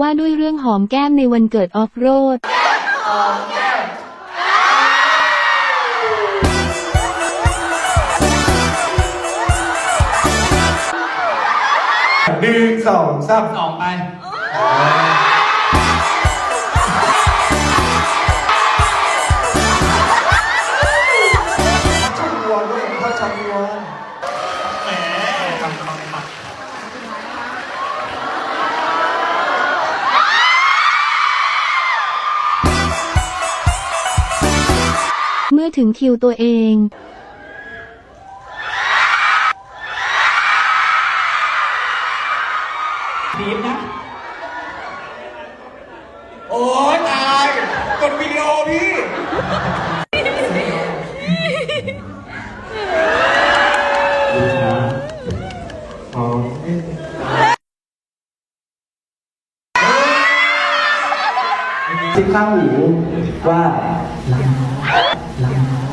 ว่าด้วยเรื่องหอมแก้มในวันเกิดออฟโรด หนึ่งสองสาม สองไปชัก มื่อถึงคิวตัวเองทีมนะ โอ้ยตายกดวิดีโอพี่อ๋อจิบข้างหูว่า lang.